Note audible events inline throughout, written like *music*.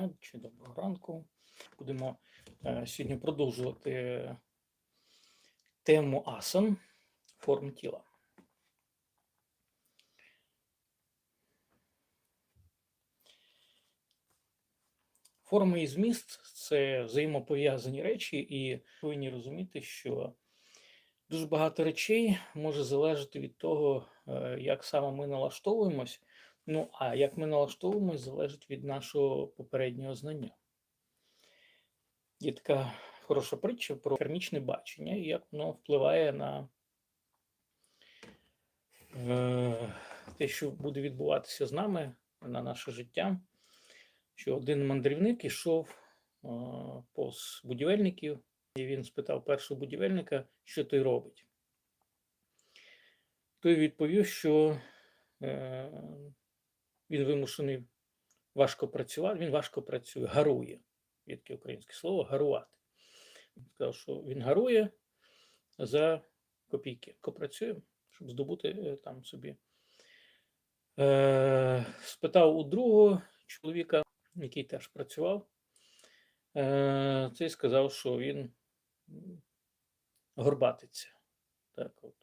дня чи доброго ранку. Будемо е, сьогодні продовжувати тему асан форм тіла. Форма і зміст це взаємопов'язані речі, і повинні розуміти, що дуже багато речей може залежати від того, е, як саме ми налаштовуємось. Ну, а як ми налаштовуємось, залежить від нашого попереднього знання. Є така хороша притча про кармічне бачення і як воно впливає на е, те, що буде відбуватися з нами, на наше життя. Що один мандрівник ішов е, повз будівельників, і він спитав першого будівельника, що той робить. Той відповів, що е, він вимушений важко працювати, він важко працює, гарує. Є українське слово гарувати. Він сказав, що він гарує за копійки. Працює, щоб здобути е, там собі. Е, Спитав у другого чоловіка, який теж працював, е, цей сказав, що він горбатиться. Так, от.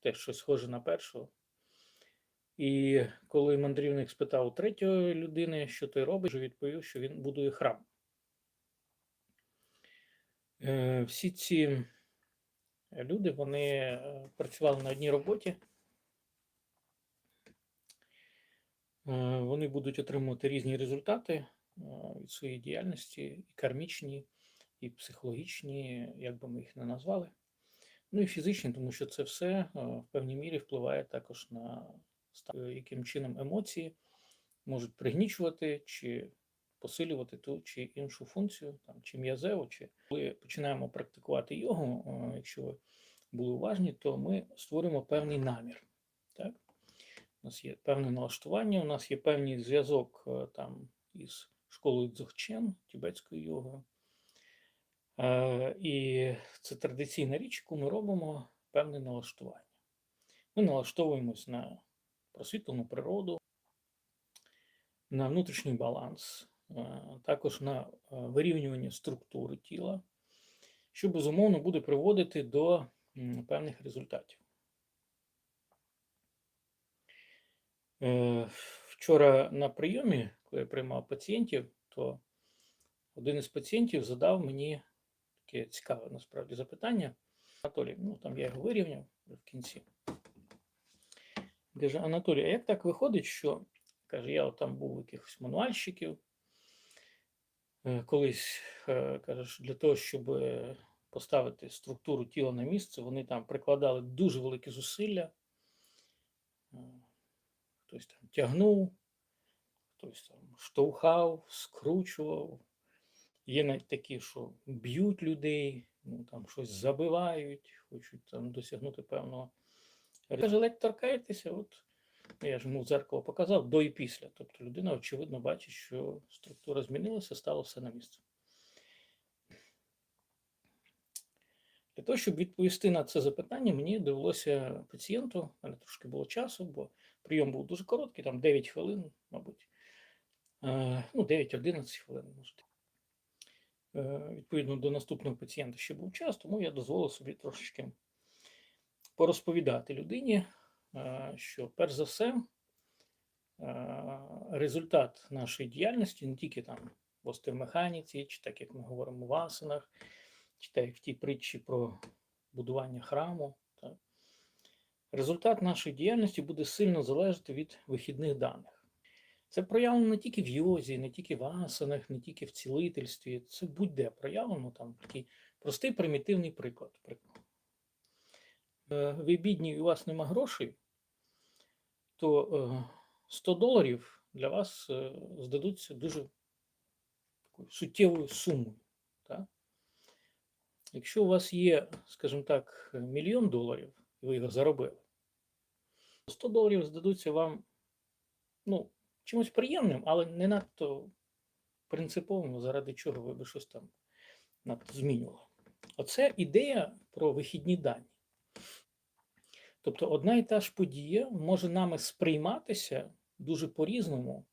Теж щось схоже на першого. І коли мандрівник спитав третьої людини, що ти робиш, відповів, що він будує храм. Е, Всі ці люди вони е, працювали на одній роботі. Е, Вони будуть отримувати різні результати від своєї діяльності, і кармічні, і психологічні, як би ми їх не назвали. Ну і фізичні, тому що це все в певній мірі впливає також на яким чином емоції можуть пригнічувати чи посилювати ту чи іншу функцію, там, чи м'язеву, чи коли починаємо практикувати йогу, е, якщо ви були уважні, то ми створюємо певний намір. Так? У нас є певне налаштування, у нас є певний зв'язок е, там із школою Дзогчен, тібетською йогою. Е, І це традиційна річ, яку ми робимо певне налаштування. Ми налаштовуємось на просвітлену природу, на внутрішній баланс, е, також на е, вирівнювання структури тіла, що безумовно буде приводити до певних результатів. Е, Вчора на прийомі, коли я приймав пацієнтів, то один із пацієнтів задав мені таке цікаве насправді запитання. Анатолій, ну там я його вирівняв в кінці. Каже, Анатолій, а як так виходить, що каже, я от там був якихось мануальщиків. е, Колись е, каже, що для того, щоб е, поставити структуру тіла на місце, вони там прикладали дуже великі зусилля. Хтось там тягнув, хтось там штовхав, скручував. Є навіть такі, що б'ють людей, ну, там щось забивають, хочуть там досягнути певного. Каже, ледь торкаєтеся, от я ж йому в дзеркало показав до і після. Тобто людина, очевидно, бачить, що структура змінилася, стало все на місце. Для того, щоб відповісти на це запитання, мені довелося пацієнту, в мене трошки було часу, бо прийом був дуже короткий, там 9 хвилин, мабуть. Е, Ну, 9-11 хвилин, може. Е, Відповідно до наступного пацієнта ще був час, тому я дозволив собі трошечки порозповідати людині, е, що перш за все е, результат нашої діяльності не тільки там в остеомеханіці, чи так як ми говоримо в асанах, чи так як в тій притчі про будування храму. Так. Результат нашої діяльності буде сильно залежати від вихідних даних. Це проявлено не тільки в йозі, не тільки в асанах, не тільки в цілительстві. Це будь-де проявлено там такий простий примітивний приклад. Е, Ви бідні і у вас нема грошей, то е, 100 доларів для вас е, здадуться дуже такою суттєвою сумою. Так? Якщо у вас є, скажімо так, мільйон доларів, і ви його заробили, 100 доларів здадуться вам ну, чимось приємним, але не надто принциповим, заради чого ви би щось там надто змінювали. Оце ідея про вихідні дані. Тобто одна і та ж подія може нами сприйматися дуже по-різному,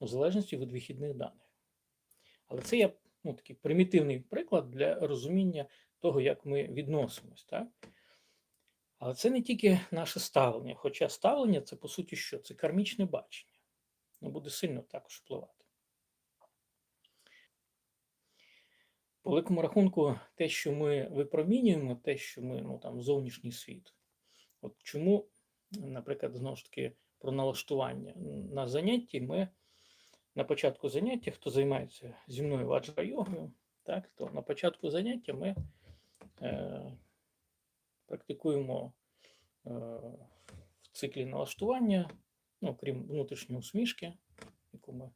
в залежності від вихідних даних. Але це є ну, такий примітивний приклад для розуміння того, як ми відносимось. Так? Але це не тільки наше ставлення, хоча ставлення це по суті що? Це кармічне бачення. Воно буде сильно також впливати. По великому рахунку, те, що ми випромінюємо, те, що ми ну, там, зовнішній світ. От чому, наприклад, знову ж таки, про налаштування на занятті ми на початку заняття, хто займається зі мною ваджра йогою, так, то на початку заняття ми е, практикуємо е, в циклі налаштування, ну, крім внутрішньої усмішки, яку ми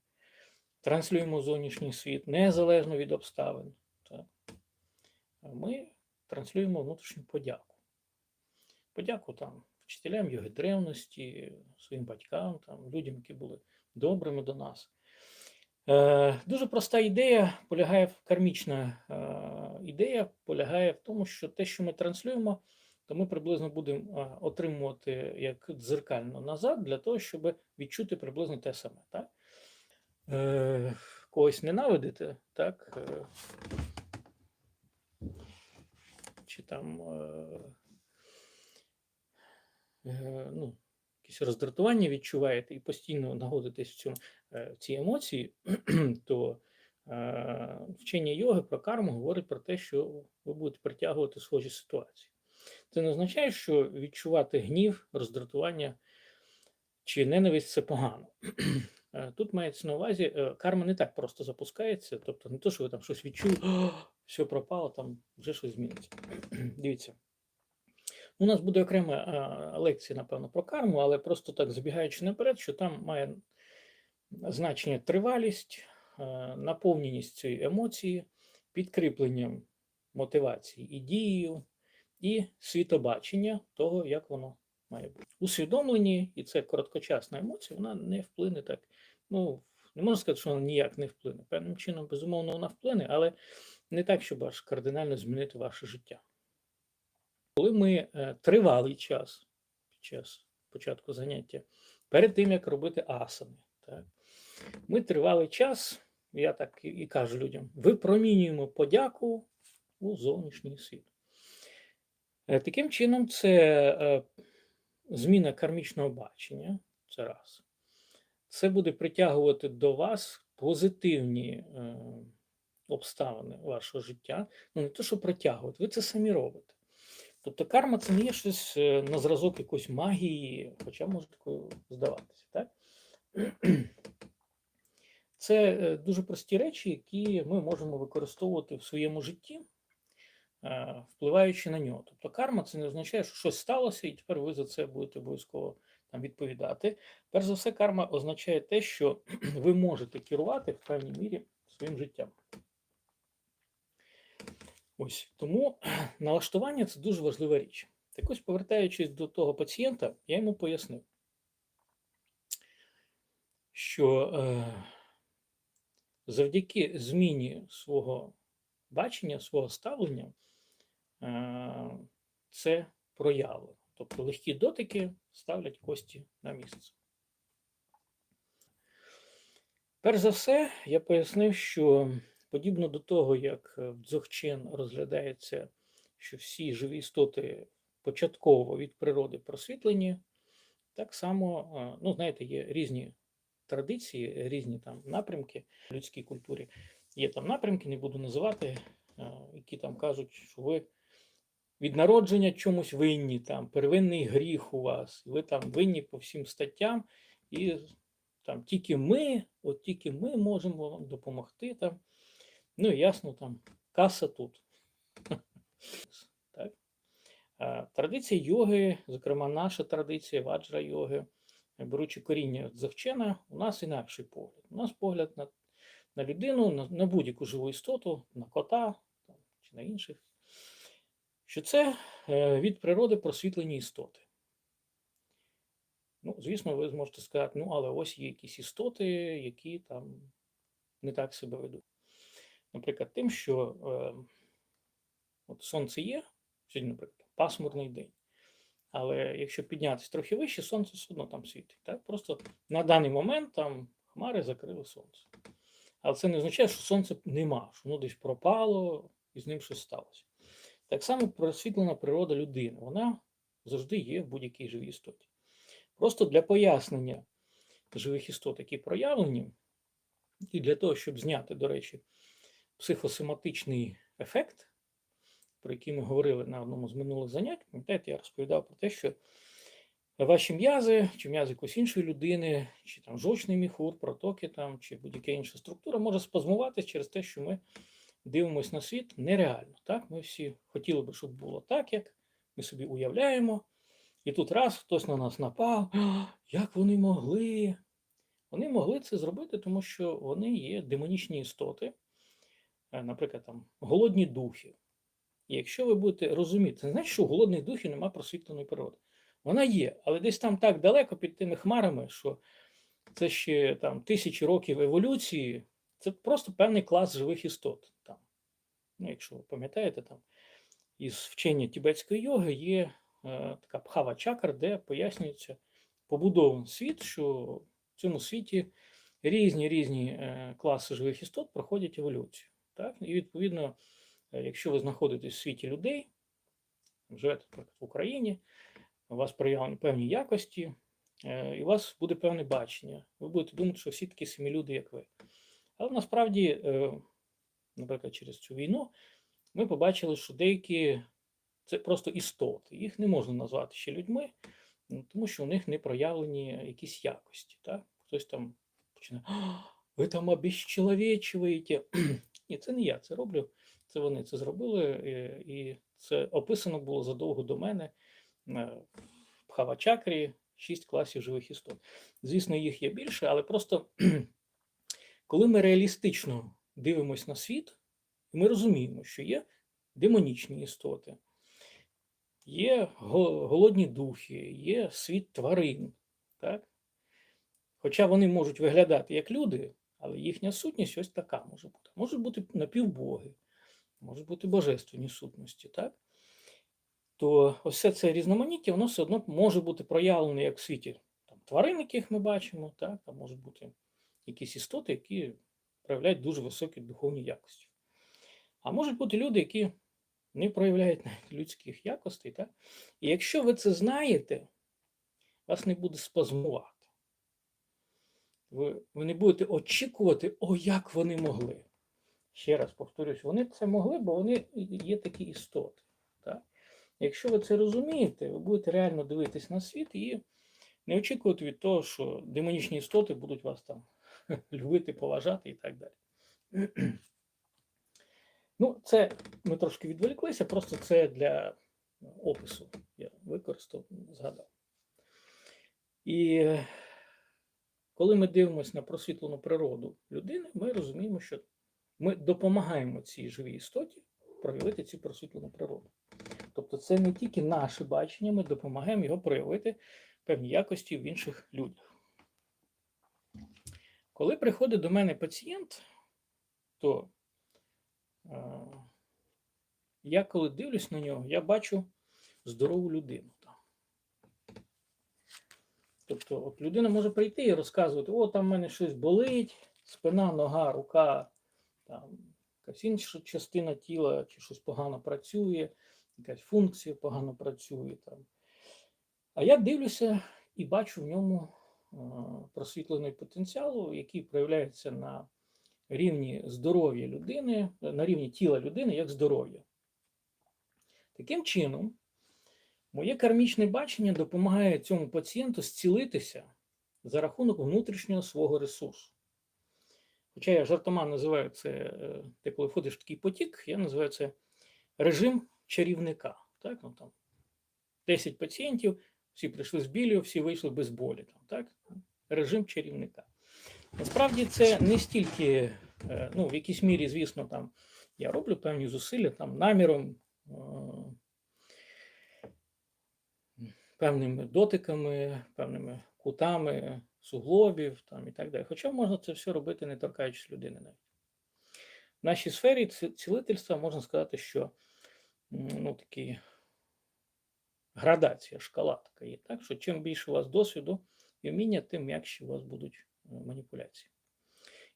транслюємо в зовнішній світ, незалежно від обставин. Так, ми транслюємо внутрішню подяку. Подяку там вчителям йоги древності, своїм батькам, там, людям, які були добрими до нас. Е, Дуже проста ідея полягає кармічна е, ідея полягає в тому, що те, що ми транслюємо, то ми приблизно будемо е, отримувати як дзеркально назад для того, щоб відчути приблизно те саме. Так? Е, Когось ненавидити, так? Е, чи там е, ну, якесь роздратування відчуваєте і постійно знаходитесь в цьому е, в цій емоції, *clears throat* то е, вчення йоги про карму говорить про те, що ви будете притягувати схожі ситуації. Це не означає, що відчувати гнів, роздратування чи ненависть це погано. *clears throat* Е, Тут мається на увазі, е, карма не так просто запускається, тобто не то, що ви там щось відчули, все пропало, там вже щось зміниться. *clears throat* Дивіться. У нас буде окрема лекція, напевно, про карму, але просто так забігаючи наперед, що там має значення тривалість, наповненість цієї емоції, підкріпленням мотивації і дією, і світобачення того, як воно має бути. Усвідомлені, і це короткочасна емоція, вона не вплине так. Ну, не можна сказати, що вона ніяк не вплине. Певним чином, безумовно, вона вплине, але не так, щоб аж кардинально змінити ваше життя. Коли ми е, тривалий час під час початку заняття, перед тим як робити асани, так, ми тривалий час, я так і, кажу людям, випромінюємо подяку у зовнішній світ. Е, Таким чином, це е, зміна кармічного бачення, це раз. Це буде притягувати до вас позитивні обставини вашого життя. Ну, не те, що притягувати, ви це самі робите. Тобто карма це не є щось е, на зразок якоїсь магії, хоча може такою здаватися. Так? *clears throat* Це е, дуже прості речі, які ми можемо використовувати в своєму житті, е, впливаючи на нього. Тобто карма це не означає, що щось сталося, і тепер ви за це будете обов'язково там відповідати. Перш за все, карма означає те, що *clears throat* ви можете керувати в певній мірі своїм життям. Ось тому *clears throat* налаштування це дуже важлива річ. Так ось, повертаючись до того пацієнта, я йому пояснив, що е, завдяки зміні свого бачення, свого ставлення, е, це проявлено. Тобто легкі дотики ставлять кості на місце. Перш за все, я пояснив, що подібно до того, як в Дзогчен розглядається, що всі живі істоти початково від природи просвітлені, так само, е, ну, знаєте, є різні традиції, різні там напрямки в людській культурі. Є там напрямки, не буду називати, е, які там кажуть, що ви від народження чомусь винні, там первинний гріх у вас, ви там винні по всім статтям, і там тільки ми, от тільки ми можемо вам допомогти. Там. Ну ясно, там каса тут. Так. А, Традиція йоги, зокрема, наша традиція ваджра йоги, беручи коріння від Завчена, у нас інакший погляд. У нас погляд на на людину, на, на будь-яку живу істоту, на кота там, чи на інших, що це е, від природи просвітлені істоти. Ну, звісно, ви зможете сказати, ну, але ось є якісь істоти, які там не так себе ведуть. Наприклад, тим, що е, от сонце є, сьогодні, наприклад, пасмурний день. Але якщо піднятися трохи вище, сонце все одно там світить. Так? Просто на даний момент там хмари закрили сонце. Але це не означає, що сонця нема, що воно десь пропало і з ним щось сталося. Так само просвітлена природа людини, вона завжди є в будь-якій живій істоті. Просто для пояснення живих істот, які проявлені, і для того, щоб зняти, до речі, психосоматичний ефект, про який ми говорили на одному з минулих занять, пам'ятаєте, я розповідав про те, що ваші м'язи, чи м'язи якоїсь іншої людини, чи там жовчний міхур, протоки там, чи будь-яка інша структура може спазмуватися через те, що ми дивимося на світ нереально. Так? Ми всі хотіли би, щоб було так, як ми собі уявляємо. І тут раз хтось на нас напав, як вони могли? Вони могли це зробити, тому що вони є демонічні істоти, наприклад, там голодні духи. І якщо ви будете розуміти, це значить, що у голодних духів немає просвітленої природи. Вона є, але десь там так далеко під тими хмарами, що це ще там тисячі років еволюції, це просто певний клас живих істот. Там. Ну, якщо ви пам'ятаєте, там із вчення тібетської йоги є е, така пхава чакра, де пояснюється побудований світ, що в цьому світі різні різні е, класи живих істот проходять еволюцію. Так? І відповідно, е, якщо ви знаходитесь в світі людей, живете наприклад, в Україні, у вас проявлені певні якості, е, і у вас буде певне бачення. Ви будете думати, що всі такі самі люди, як ви. Але насправді, е, наприклад, через цю війну ми побачили, що деякі це просто істоти. Їх не можна назвати ще людьми, тому що у них не проявлені якісь якості. Так? Хтось там починає, «А, ви там обіщеловечуєте. Ні, це не я це роблю. Це вони це зробили, е, і це описано було задовго до мене е, в Пхавачакрі шість класів живих істот. Звісно, їх є більше, але просто *clears throat* коли ми реалістично дивимося на світ, ми розуміємо, що є демонічні істоти, є голодні духи, є світ тварин. Так? Хоча вони можуть виглядати як люди, але їхня сутність ось така може бути. Можуть бути напівбоги, можуть бути божественні сутності. Так? То ось все це різноманіття, воно все одно може бути проявлене як в світі там, тварин, яких ми бачимо, так? а можуть бути якісь істоти, які проявляють дуже високі духовні якості. А можуть бути люди, які не проявляють навіть людських якостей. Так? І якщо ви це знаєте, вас не буде спазмувати. Ви, не будете очікувати, о, як вони могли. Ще раз повторюсь, вони це могли, бо вони є такі істоти. Так? Якщо ви це розумієте, ви будете реально дивитись на світ і не очікувати від того, що демонічні істоти будуть вас там *laughs* любити, поважати і так далі. Ну, це ми трошки відволіклися, просто це для опису я використав, згадав. І коли ми дивимося на просвітлену природу людини, ми розуміємо, що ми допомагаємо цій живій істоті проявити цю просвітлену природу. Тобто це не тільки наше бачення, ми допомагаємо його проявити певні якості в інших людях. Коли приходить до мене пацієнт, то е, я коли дивлюсь на нього, я бачу здорову людину. Тобто, от людина може прийти і розказувати, о, там в мене щось болить, спина, нога, рука, там якась інша частина тіла, чи щось погано працює, якась функція погано працює. Там. А я дивлюся і бачу в ньому просвітлений потенціал, який проявляється на рівні здоров'я людини, на рівні тіла людини як здоров'я. Таким чином, моє кармічне бачення допомагає цьому пацієнту зцілитися за рахунок внутрішнього свого ресурсу. Хоча я жартома називаю це, е, ти коли входиш в такий потік, я називаю це режим чарівника. Так? Ну, там 10 пацієнтів, всі прийшли з білью, всі вийшли без болі. Там, так? Режим чарівника. Насправді це не стільки, е, ну, в якійсь мірі, звісно, там я роблю певні зусилля там, наміром, е, певними дотиками, певними кутами суглобів там, і так далі. Хоча можна це все робити, не торкаючись людини навіть. В нашій сфері цілительства можна сказати, що ну, такі градація, шкала така є. Так? Що чим більше у вас досвіду і вміння, тим м'якші у вас будуть е, маніпуляцій.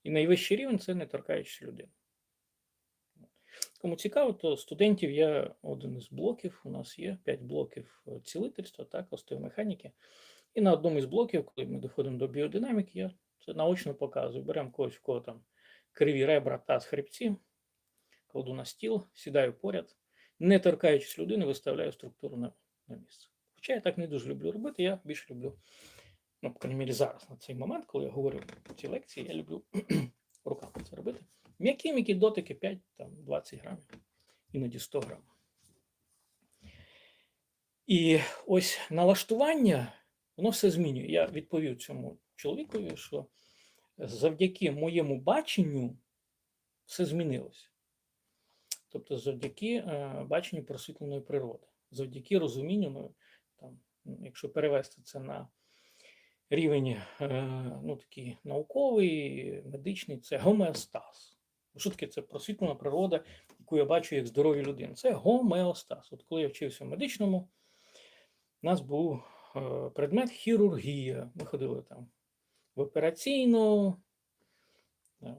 І найвищий рівень це не торкаючись людини. Кому цікаво, то студентів я один із блоків. У нас є 5 блоків е, цілительства, так, остеомеханіки. І на одному із блоків, коли ми доходимо до біодинаміки, я це наочно показую. Беремо когось, в кого там криві ребра, таз, хребці, кладу на стіл, сідаю поряд, не торкаючись людини, виставляю структуру на, на місце. Хоча я так не дуже люблю робити, я більше люблю, ну, по крайній зараз на цей момент, коли я говорю ці лекції, я люблю *clears throat* руками це робити. М'які м'які дотики 5, там, 20 грамів, іноді 100 грамів. І ось налаштування, воно все змінює. Я відповів цьому чоловікові, що завдяки моєму баченню все змінилося. Тобто, завдяки е, баченню просвітленої природи, завдяки розумінню, ну, там, якщо перевести це на рівень е, ну, такий науковий, медичний, це гомеостаз. Що таке це просвітлена природа, яку я бачу як здорові людини? Це гомеостаз. От коли я вчився в медичному, у нас був е, предмет хірургія. Ми ходили там в операційну, там,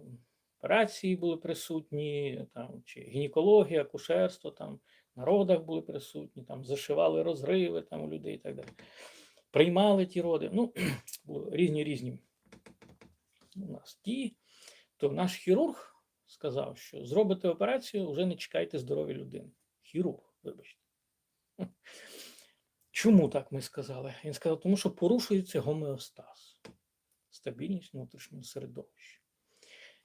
операції були присутні, там, чи гінекологія, акушерство, там, на родах були присутні, там, зашивали розриви там, у людей і так далі. Приймали ті роди. Ну, *clears throat* різні різні у нас дії. То наш хірург сказав, що зробите операцію, вже не чекайте здоров'я людини. Хірург, вибачте. *laughs* Чому так ми сказали? Він сказав, тому що порушується гомеостаз, стабільність внутрішнього середовища.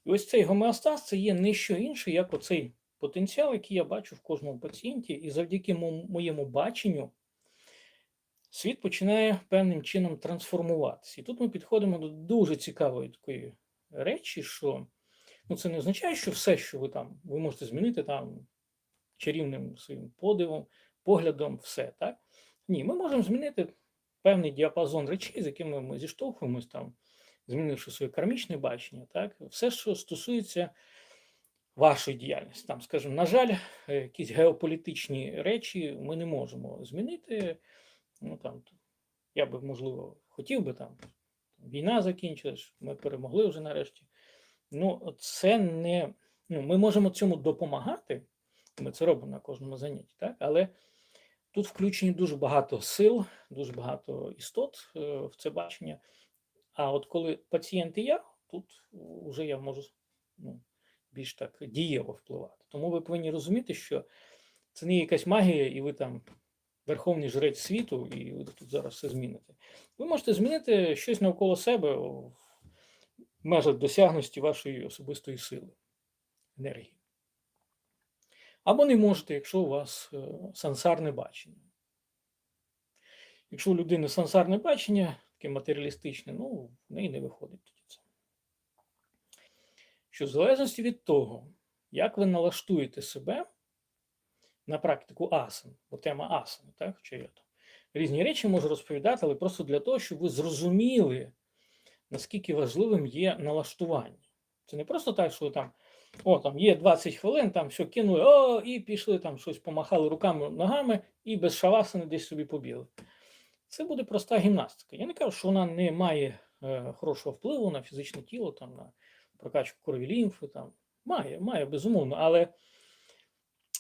І ось цей гомеостаз це є не що інше, як оцей потенціал, який я бачу в кожному пацієнті, і завдяки моєму баченню світ починає певним чином трансформуватися. І тут ми підходимо до дуже цікавої такої речі, що ну, це не означає, що все, що ви там, ви можете змінити там чарівним своїм подивом, поглядом, все, так? Ні, ми можемо змінити певний діапазон речей, з якими ми зіштовхуємось там, змінивши своє кармічне бачення, так? Все, що стосується вашої діяльності. Там, скажімо, на жаль, якісь геополітичні речі ми не можемо змінити. Ну, там, Я би, можливо, хотів би там, війна закінчилась, ми перемогли вже нарешті. Ну, це не. Ну, Ми можемо цьому допомагати, ми це робимо на кожному занятті, так? але тут включені дуже багато сил, дуже багато істот е, в це бачення. А от коли пацієнт і я, тут вже я можу ну, більш так дієво впливати. Тому ви повинні розуміти, що це не якась магія, і ви там верховний жрець світу, і ви тут зараз все зміните. Ви можете змінити щось навколо себе межах досягності вашої особистої сили, енергії. Або не можете, якщо у вас е, сансарне бачення. Якщо у людини сансарне бачення, таке матеріалістичне, ну, в неї не виходить тоді це. Що в залежності від того, як ви налаштуєте себе на практику асан, бо тема асани, так, чи я там, різні речі можу розповідати, але просто для того, щоб ви зрозуміли, наскільки важливим є налаштування. Це не просто так, що там. О, там є 20 хвилин, там все кинули, о, і пішли, там щось помахали руками, ногами і без шавасани десь собі побігли. Це буде проста гімнастика. Я не кажу, що вона не має е, хорошого впливу на фізичне тіло, там, на прокачку крові лімфи. Там. Має, має, безумовно, але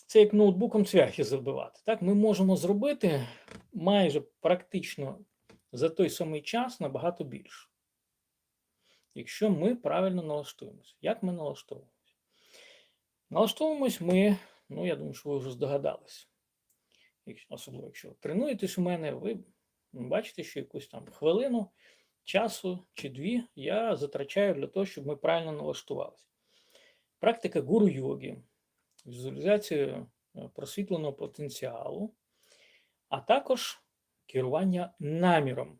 це як ноутбуком цвяхи забивати. Так, Ми можемо зробити майже практично за той самий час набагато більше. Якщо ми правильно налаштуємося. Як ми налаштовуємося? Налаштовуємось ми, ну я думаю, що ви вже здогадались. Особливо, якщо тренуєтесь у мене, ви бачите, що якусь там хвилину часу чи дві я затрачаю для того, щоб ми правильно налаштувалися. Практика гуру йоги, візуалізація е, просвітленого потенціалу, а також керування наміром.